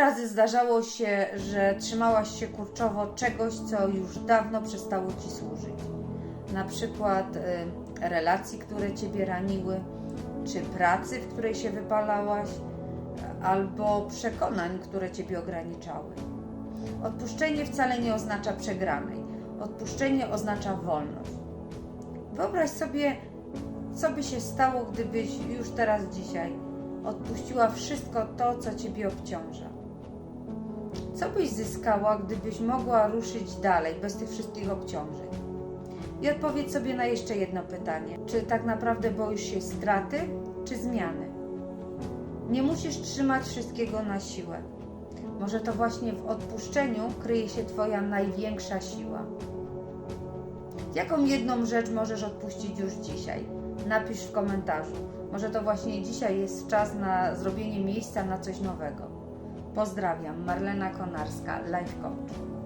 razy zdarzało się, że trzymałaś się kurczowo czegoś, co już dawno przestało ci służyć? Na przykład y, relacji, które ciebie raniły, czy pracy, w której się wypalałaś, albo przekonań, które ciebie ograniczały. Odpuszczenie wcale nie oznacza przegranej. Odpuszczenie oznacza wolność. Wyobraź sobie, co by się stało, gdybyś już teraz dzisiaj odpuściła wszystko to, co ciebie obciąża. Co byś zyskała, gdybyś mogła ruszyć dalej bez tych wszystkich obciążeń? I odpowiedz sobie na jeszcze jedno pytanie: czy tak naprawdę boisz się straty, czy zmiany? Nie musisz trzymać wszystkiego na siłę. Może to właśnie w odpuszczeniu kryje się Twoja największa siła. Jaką jedną rzecz możesz odpuścić już dzisiaj? Napisz w komentarzu. Może to właśnie dzisiaj jest czas na zrobienie miejsca na coś nowego. Pozdrawiam, Marlena Konarska, Life Coach.